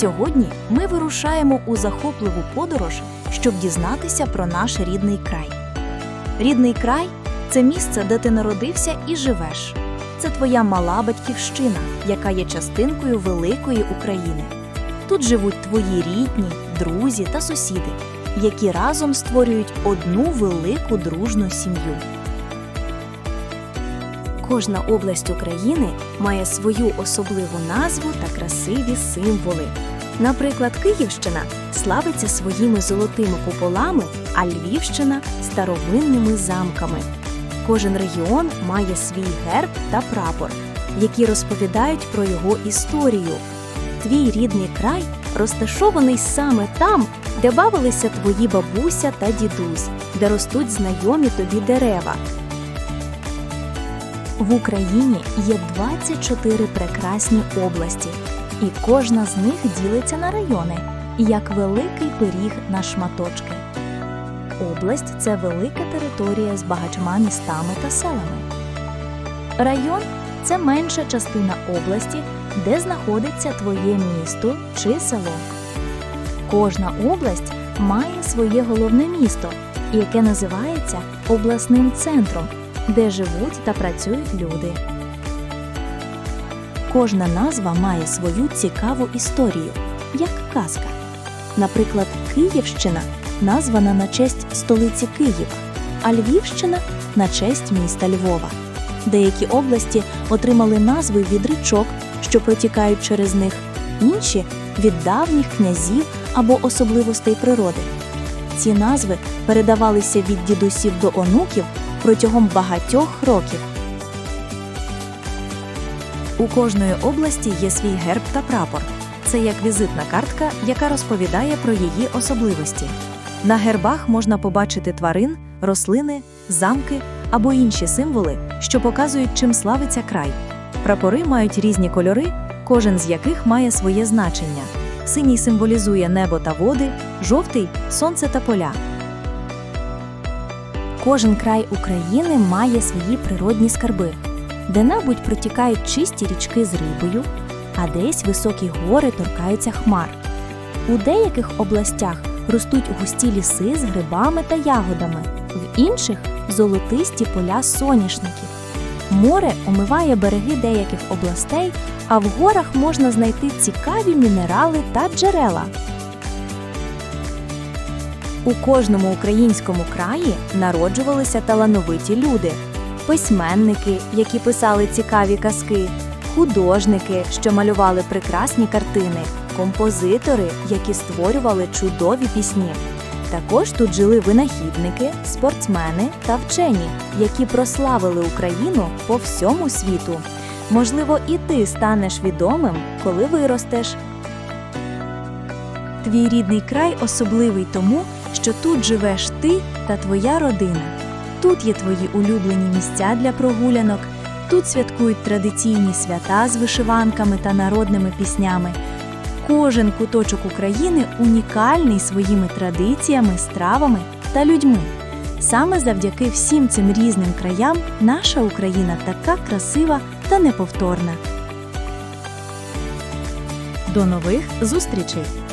Сьогодні ми вирушаємо у захопливу подорож, щоб дізнатися про наш рідний край. Рідний край це місце, де ти народився і живеш. Це твоя мала батьківщина, яка є частинкою великої України. Тут живуть твої рідні, друзі та сусіди, які разом створюють одну велику дружну сім'ю. Кожна область України має свою особливу назву та красиві символи. Наприклад, Київщина славиться своїми золотими куполами, а Львівщина старовинними замками. Кожен регіон має свій герб та прапор, які розповідають про його історію. Твій рідний край розташований саме там, де бавилися твої бабуся та дідусь, де ростуть знайомі тобі дерева. В Україні є 24 прекрасні області, і кожна з них ділиться на райони, як великий пиріг на шматочки. Область це велика територія з багатьма містами та селами. Район це менша частина області, де знаходиться твоє місто чи село. Кожна область має своє головне місто, яке називається обласним центром де живуть та працюють люди. Кожна назва має свою цікаву історію, як казка. Наприклад, Київщина названа на честь столиці Києва, а Львівщина на честь міста Львова. Деякі області отримали назви від річок, що протікають через них, інші від давніх князів або особливостей природи. Ці назви передавалися від дідусів до онуків протягом багатьох років. У кожної області є свій герб та прапор. Це як візитна картка, яка розповідає про її особливості. На гербах можна побачити тварин, рослини, замки або інші символи, що показують, чим славиться край. Прапори мають різні кольори, кожен з яких має своє значення. Синій символізує небо та води, жовтий сонце та поля. Кожен край України має свої природні скарби. Де-небудь протікають чисті річки з рибою, а десь високі гори торкаються хмар. У деяких областях ростуть густі ліси з грибами та ягодами, в інших золотисті поля соняшників. Море омиває береги деяких областей, а в горах можна знайти цікаві мінерали та джерела. У кожному українському краї народжувалися талановиті люди: письменники, які писали цікаві казки, художники, що малювали прекрасні картини, композитори, які створювали чудові пісні. Також тут жили винахідники, спортсмени та вчені, які прославили Україну по всьому світу. Можливо, і ти станеш відомим, коли виростеш. Твій рідний край особливий тому, що тут живеш ти та твоя родина. Тут є твої улюблені місця для прогулянок, тут святкують традиційні свята з вишиванками та народними піснями. Кожен куточок України унікальний своїми традиціями, стравами та людьми. Саме завдяки всім цим різним краям наша Україна така красива та неповторна. До нових зустрічей!